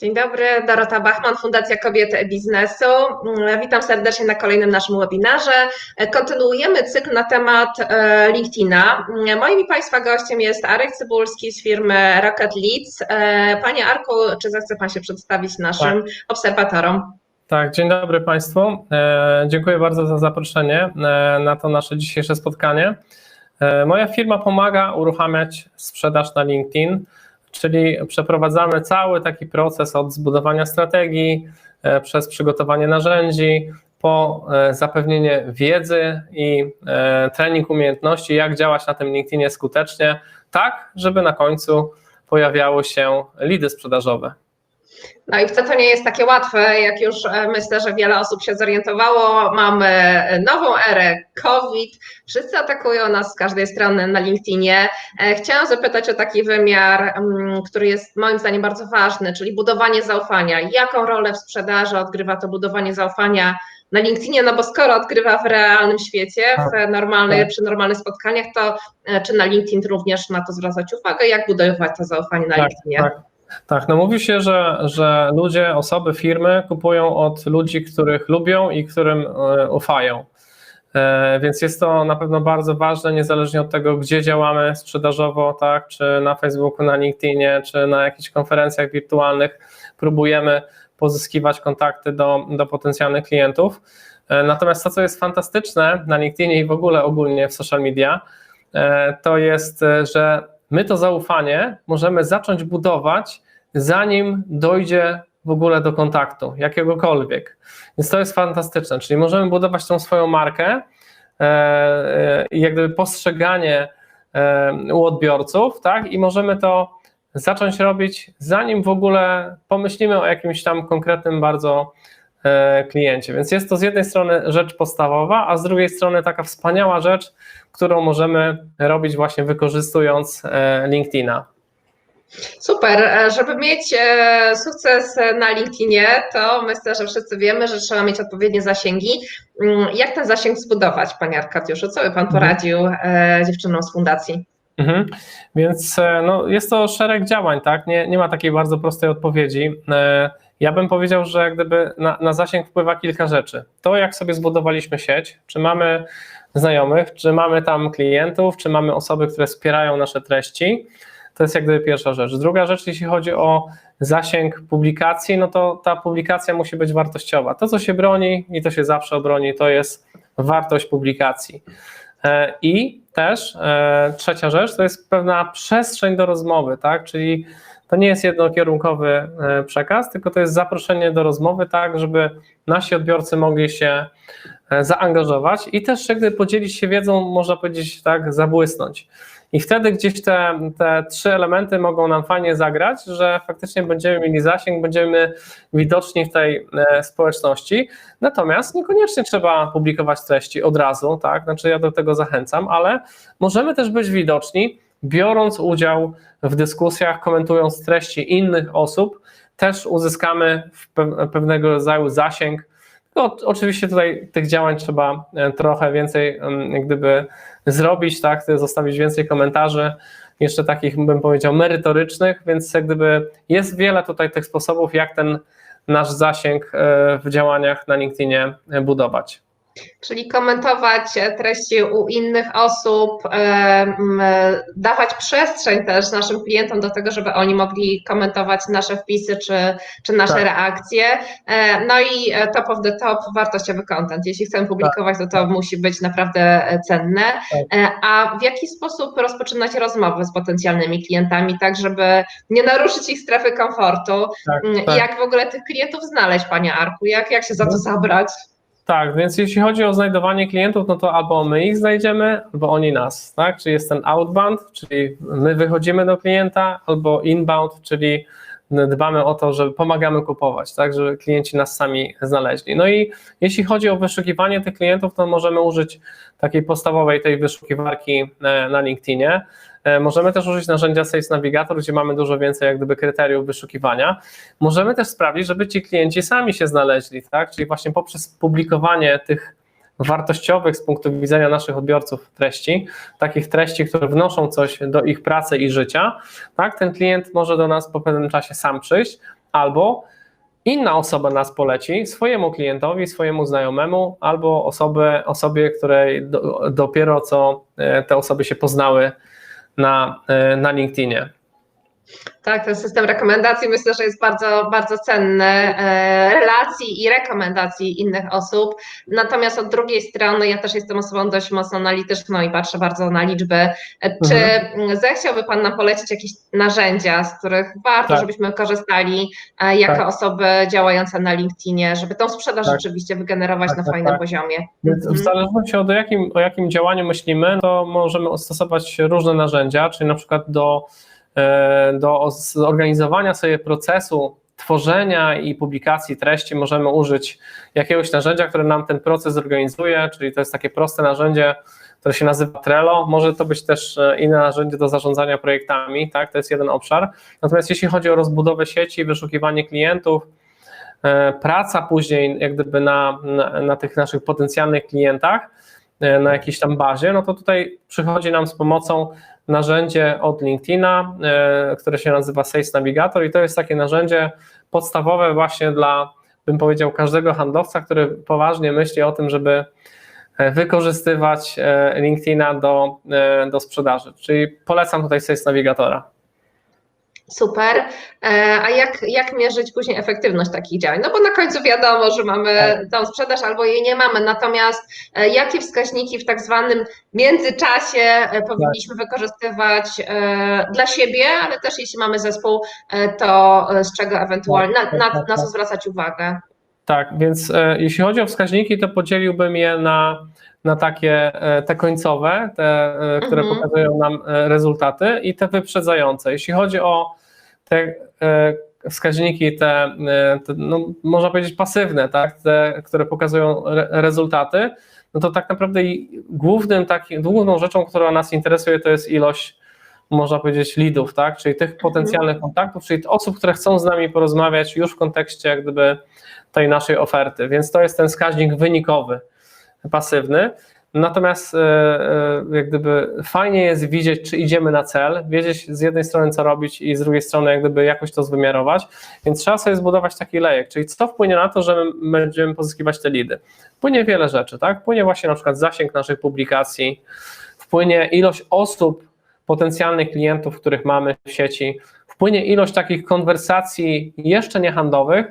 Dzień dobry, Dorota Bachman, Fundacja Kobiety Biznesu. Witam serdecznie na kolejnym naszym webinarze. Kontynuujemy cykl na temat e, LinkedIna. Moim i Państwa gościem jest Arek Cybulski z firmy Rocket Leads. E, panie Arku, czy zechce Pan się przedstawić naszym tak. obserwatorom? Tak, dzień dobry Państwu. E, dziękuję bardzo za zaproszenie na to nasze dzisiejsze spotkanie. Moja firma pomaga uruchamiać sprzedaż na LinkedIn czyli przeprowadzamy cały taki proces od zbudowania strategii, e, przez przygotowanie narzędzi, po e, zapewnienie wiedzy i e, trening umiejętności, jak działać na tym LinkedInie skutecznie, tak, żeby na końcu pojawiały się lidy sprzedażowe. No i wcale to nie jest takie łatwe, jak już e, myślę, że wiele osób się zorientowało. Mamy nową erę COVID, wszyscy atakują nas z każdej strony na LinkedInie. E, chciałam zapytać o taki wymiar, mm, który jest moim zdaniem bardzo ważny, czyli budowanie zaufania. Jaką rolę w sprzedaży odgrywa to budowanie zaufania na LinkedInie, no bo skoro odgrywa w realnym świecie, w tak, normalnych, tak. przy normalnych spotkaniach, to e, czy na LinkedIn również na to zwracać uwagę, jak budować to zaufanie na tak, LinkedInie? Tak. Tak, no mówi się, że, że ludzie, osoby, firmy kupują od ludzi, których lubią i którym e, ufają. E, więc jest to na pewno bardzo ważne, niezależnie od tego, gdzie działamy sprzedażowo, tak, czy na Facebooku, na LinkedInie, czy na jakichś konferencjach wirtualnych, próbujemy pozyskiwać kontakty do, do potencjalnych klientów. E, natomiast to, co jest fantastyczne na LinkedInie i w ogóle ogólnie w social media, to jest, że my to zaufanie możemy zacząć budować, zanim dojdzie w ogóle do kontaktu, jakiegokolwiek. Więc to jest fantastyczne, czyli możemy budować tą swoją markę e, e, i jak gdyby postrzeganie e, u odbiorców, tak, i możemy to zacząć robić, zanim w ogóle pomyślimy o jakimś tam konkretnym bardzo kliencie. Więc jest to z jednej strony rzecz podstawowa, a z drugiej strony taka wspaniała rzecz, którą możemy robić właśnie wykorzystując e, LinkedIna. Super. E, żeby mieć e, sukces na LinkedInie, to myślę, że wszyscy wiemy, że trzeba mieć odpowiednie zasięgi. Mm, jak ten zasięg zbudować, Panie Arkadiuszu? Co by Pan mhm. poradził dziewczynom z fundacji? Mhm. Więc no, jest to szereg działań, tak? Nie, nie ma takiej bardzo prostej odpowiedzi. Ja bym powiedział, że gdyby na, na zasięg wpływa kilka rzeczy. To, jak sobie zbudowaliśmy sieć, czy mamy znajomych, czy mamy tam klientów, czy mamy osoby, które wspierają nasze treści. To jest jak gdyby pierwsza rzecz. Druga rzecz, jeśli chodzi o zasięg publikacji, no to ta publikacja musi być wartościowa. To, co się broni i to się zawsze obroni, to jest wartość publikacji. E, I też e, trzecia rzecz, to jest pewna przestrzeń do rozmowy, tak? Czyli to nie jest jednokierunkowy e, przekaz, tylko to jest zaproszenie do rozmowy, tak, żeby nasi odbiorcy mogli się e, zaangażować i też gdy podzielić się wiedzą, można powiedzieć tak, zabłysnąć. I wtedy gdzieś te, te trzy elementy mogą nam fajnie zagrać, że faktycznie będziemy mieli zasięg, będziemy widoczni w tej e, społeczności. Natomiast niekoniecznie trzeba publikować treści od razu, tak? Znaczy ja do tego zachęcam, ale możemy też być widoczni biorąc udział w dyskusjach, komentując treści innych osób, też uzyskamy pewnego rodzaju zasięg. No, oczywiście tutaj tych działań trzeba e, trochę więcej jak gdyby zrobić, tak, zostawić więcej komentarzy, jeszcze takich bym powiedział merytorycznych, więc jak gdyby jest wiele tutaj tych sposobów, jak ten nasz zasięg e, w działaniach na LinkedInie budować. Czyli komentować treści u innych osób, dawać przestrzeń też naszym klientom do tego, żeby oni mogli komentować nasze wpisy czy, czy nasze tak. reakcje. E, no i top of the top, wartościowy content. Jeśli chcemy publikować, to to musi być naprawdę cenne. Tak. E, a w jaki sposób rozpoczynać rozmowy z potencjalnymi klientami, tak żeby nie naruszyć ich strefy komfortu? Tak, mm, tak. Jak w ogóle tych klientów znaleźć, Panie Arku? Jak, jak się za to no. zabrać? Tak, więc jeśli chodzi o znajdowanie klientów, no to albo my ich znajdziemy, albo oni nas, tak? Czyli jest ten outbound, czyli my wychodzimy do klienta, albo inbound, czyli dbamy o to, że pomagamy kupować, tak, żeby klienci nas sami znaleźli. No i jeśli chodzi o wyszukiwanie tych klientów, to możemy użyć takiej podstawowej tej wyszukiwarki e, na LinkedInie. E, możemy też użyć narzędzia Sales Navigator, gdzie mamy dużo więcej jak gdyby kryteriów wyszukiwania. Możemy też sprawić, żeby ci klienci sami się znaleźli, tak? Czyli właśnie poprzez publikowanie tych wartościowych z punktu widzenia naszych odbiorców treści, takich treści, które wnoszą coś do ich pracy i życia, tak, ten klient może do nas po pewnym czasie sam przyjść, albo inna osoba nas poleci swojemu klientowi, swojemu znajomemu, albo osoby, osobie, której do, dopiero co e, te osoby się poznały na, e, na LinkedInie. Tak, ten system rekomendacji myślę, że jest bardzo, bardzo cenny, e, relacji i rekomendacji innych osób. Natomiast od drugiej strony ja też jestem osobą dość mocno analityczną i patrzę bardzo na liczby. E, Czy Mhm. zechciałby Pan nam polecić jakieś narzędzia, z których warto, Tak. żebyśmy korzystali e, jako Tak. osoby działające na LinkedInie, żeby tą sprzedaż Tak. rzeczywiście wygenerować Tak, na tak, fajnym tak. poziomie? Więc w Mhm. zależności od jakim, o jakim działaniu myślimy, to możemy stosować różne narzędzia, czyli na przykład do, do zorganizowania sobie procesu tworzenia i publikacji treści możemy użyć jakiegoś narzędzia, które nam ten proces zorganizuje, czyli to jest takie proste narzędzie, które się nazywa Trello. Może to być też e, inne narzędzie do zarządzania projektami, tak? To jest jeden obszar. Natomiast jeśli chodzi o rozbudowę sieci, wyszukiwanie klientów, e, praca później jak gdyby na, na, na tych naszych potencjalnych klientach, e, na jakiejś tam bazie, no to tutaj przychodzi nam z pomocą narzędzie od LinkedIna, e, które się nazywa Sales Navigator i to jest takie narzędzie podstawowe właśnie dla, bym powiedział, każdego handlowca, który poważnie myśli o tym, żeby e, wykorzystywać e, LinkedIna do, do sprzedaży. Czyli polecam tutaj Sales Navigatora. Super. E, A jak, jak mierzyć później efektywność takich działań? No bo na końcu wiadomo, że mamy Tak. tą sprzedaż albo jej nie mamy. Natomiast e, jakie wskaźniki w tak zwanym międzyczasie e, powinniśmy wykorzystywać dla siebie, ale też jeśli mamy zespół, to z czego ewentualnie, na, na, na co zwracać uwagę? Tak, więc e, jeśli chodzi o wskaźniki, to podzieliłbym je na, na takie e, te końcowe, te, e, które Mhm. pokazują nam rezultaty i te wyprzedzające. Jeśli chodzi o te wskaźniki, te, te no, można powiedzieć pasywne, tak, te, które pokazują re, rezultaty, no to tak naprawdę głównym takim, główną rzeczą, która nas interesuje, to jest ilość można powiedzieć leadów, tak, czyli tych potencjalnych kontaktów, czyli osób, które chcą z nami porozmawiać już w kontekście jak gdyby tej naszej oferty, więc to jest ten wskaźnik wynikowy, pasywny. Natomiast e, e, jak gdyby fajnie jest widzieć, czy idziemy na cel, wiedzieć z jednej strony co robić i z drugiej strony jak gdyby jakoś to wymiarować, więc trzeba sobie zbudować taki lejek, czyli co wpłynie na to, że my będziemy pozyskiwać te lidy. Wpłynie wiele rzeczy, tak? Wpłynie właśnie na przykład zasięg naszych publikacji, wpłynie ilość osób, potencjalnych klientów, których mamy w sieci, wpłynie ilość takich konwersacji jeszcze nie handlowych,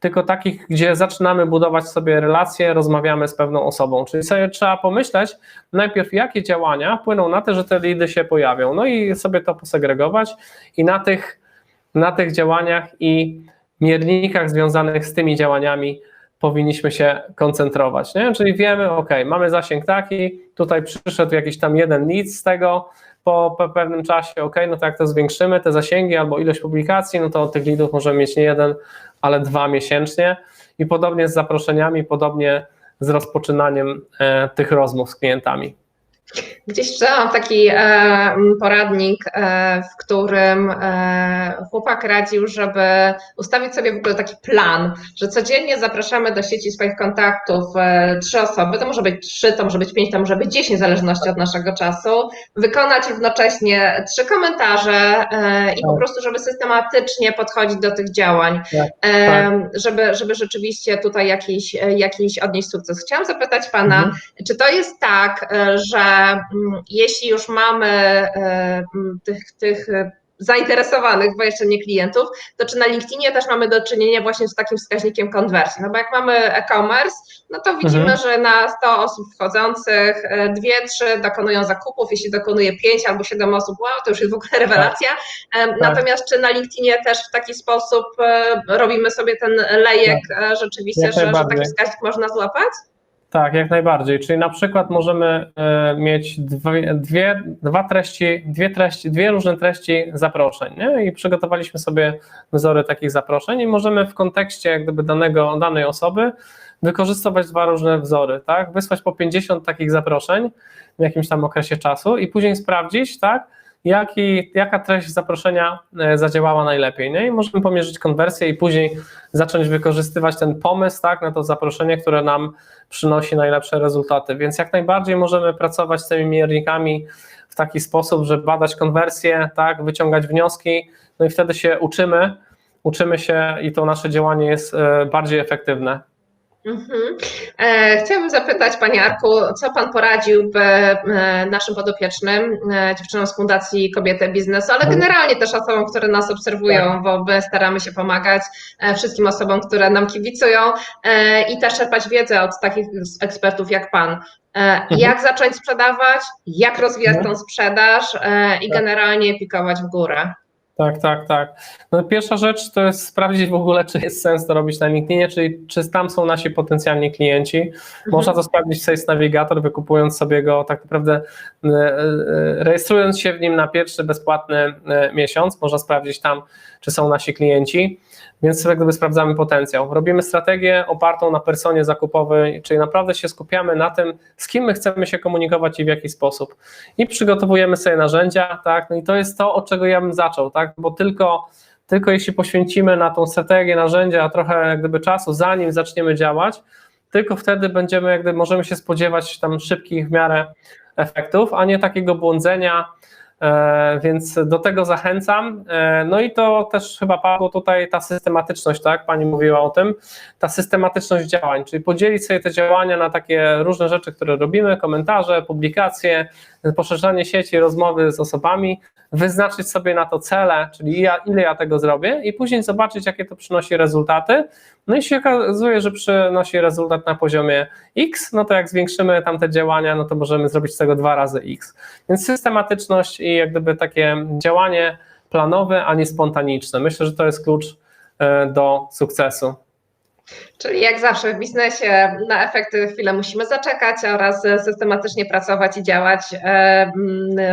tylko takich, gdzie zaczynamy budować sobie relacje, rozmawiamy z pewną osobą. Czyli sobie trzeba pomyśleć najpierw, jakie działania wpłyną na to, że te lidy się pojawią. No i sobie to posegregować i na tych, na tych działaniach i miernikach związanych z tymi działaniami powinniśmy się koncentrować. Nie? Czyli wiemy, ok, mamy zasięg taki, tutaj przyszedł jakiś tam jeden lead z tego, po, pewnym czasie, ok, no to jak to zwiększymy, te zasięgi albo ilość publikacji, no to tych leadów możemy mieć nie jeden, ale dwa miesięcznie i podobnie z zaproszeniami, podobnie z rozpoczynaniem e, tych rozmów z klientami. Gdzieś czytałam taki e, poradnik, e, w którym e, chłopak radził, żeby ustawić sobie w ogóle taki plan, że codziennie zapraszamy do sieci swoich kontaktów e, trzy osoby, to może być trzy, to może być pięć, to może być dziesięć, w zależności od naszego czasu, wykonać równocześnie trzy komentarze e, i po Tak. prostu, żeby systematycznie podchodzić do tych działań, Tak, e, żeby, żeby rzeczywiście tutaj jakiś, jakiś odnieść sukces. Chciałam zapytać Pana, Mhm. czy to jest tak, że jeśli już mamy e, tych, tych e, zainteresowanych, bo jeszcze nie klientów, to czy na LinkedInie też mamy do czynienia właśnie z takim wskaźnikiem konwersji? No bo jak mamy e-commerce, no to widzimy, Mhm. że na 100 osób wchodzących, e, dwie, trzy dokonują zakupów, jeśli dokonuje 5 albo 7 osób, wow, to już jest w ogóle rewelacja. Tak. E, Natomiast czy na LinkedInie też w taki sposób e, robimy sobie ten lejek e, rzeczywiście, że, że taki wskaźnik można złapać? Tak, jak najbardziej. Czyli na przykład możemy e, mieć dwie, dwie, dwa treści, dwie treści, dwie różne treści zaproszeń, nie? I przygotowaliśmy sobie wzory takich zaproszeń i możemy w kontekście jak gdyby danego, danej osoby wykorzystywać dwa różne wzory, tak? Wysłać po 50 takich zaproszeń w jakimś tam okresie czasu i później sprawdzić, tak? Jaki, jaka treść zaproszenia e, zadziałała najlepiej. Nie? I możemy pomierzyć konwersję i później zacząć wykorzystywać ten pomysł tak, na to zaproszenie, które nam przynosi najlepsze rezultaty. Więc jak najbardziej możemy pracować z tymi miernikami w taki sposób, że badać konwersję, tak, wyciągać wnioski, no i wtedy się uczymy uczymy się i to nasze działanie jest e, bardziej efektywne. Mhm. E, chciałabym zapytać Panie Arku, co Pan poradziłby e, naszym podopiecznym, e, dziewczynom z Fundacji Kobiety Biznesu, ale Mhm. generalnie też osobom, które nas obserwują, bo my staramy się pomagać wszystkim osobom, które nam kibicują i też czerpać wiedzę od takich ekspertów jak Pan. E, Jak zacząć sprzedawać, jak rozwijać Mhm. tą sprzedaż i Tak. generalnie pikować w górę. Tak, tak, tak. No, pierwsza rzecz to jest sprawdzić w ogóle, czy jest sens to robić na LinkedInie, czyli czy tam są nasi potencjalni klienci. Można to sprawdzić w Sales Navigator, wykupując sobie go tak naprawdę, e, e, rejestrując się w nim na pierwszy bezpłatny e, miesiąc, można sprawdzić tam, czy są nasi klienci, więc jak gdyby sprawdzamy potencjał. Robimy strategię opartą na personie zakupowej, czyli naprawdę się skupiamy na tym, z kim my chcemy się komunikować i w jaki sposób. I przygotowujemy sobie narzędzia, tak, no i to jest to, od czego ja bym zaczął, tak, bo tylko tylko jeśli poświęcimy na tą strategię, narzędzia trochę jak gdyby czasu, zanim zaczniemy działać, tylko wtedy będziemy, jak gdyby możemy się spodziewać tam szybkich w miarę efektów, a nie takiego błądzenia, więc do tego zachęcam. E, No i to też chyba padło tutaj ta systematyczność, tak? Pani mówiła o tym, ta systematyczność działań, czyli podzielić sobie te działania na takie różne rzeczy, które robimy, komentarze, publikacje, poszerzanie sieci, rozmowy z osobami, wyznaczyć sobie na to cele, czyli ja, ile ja tego zrobię i później zobaczyć, jakie to przynosi rezultaty. No i się okazuje, że przynosi rezultat na poziomie X, no to jak zwiększymy tamte działania, no to możemy zrobić z tego dwa razy X. Więc systematyczność i jak gdyby takie działanie planowe, a nie spontaniczne. Myślę, że to jest klucz e, do sukcesu. Czyli jak zawsze w biznesie na efekty chwilę musimy zaczekać oraz systematycznie pracować i działać, e,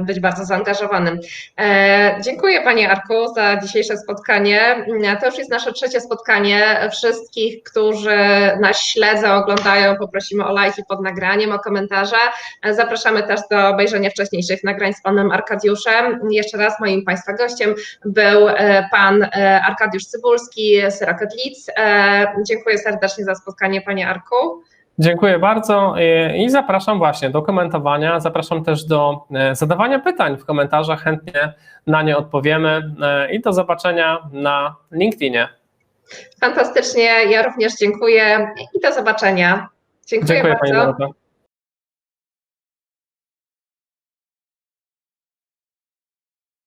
być bardzo zaangażowanym. E, Dziękuję Panie Arku za dzisiejsze spotkanie. To już jest nasze trzecie spotkanie. Wszystkich, którzy nas śledzą, oglądają, poprosimy o lajki pod nagraniem, o komentarze. E, Zapraszamy też do obejrzenia wcześniejszych nagrań z Panem Arkadiuszem. Jeszcze raz moim Państwa gościem był e, Pan e, Arkadiusz Cybulski z Rocket Leads. E, Dziękuję serdecznie za spotkanie, Panie Arku. Dziękuję bardzo i- zapraszam właśnie do komentowania. Zapraszam też do e, zadawania pytań w komentarzach. Chętnie na nie odpowiemy e, i do zobaczenia na LinkedInie. Fantastycznie, ja również dziękuję i do zobaczenia. Dziękuję, Dziękuję bardzo.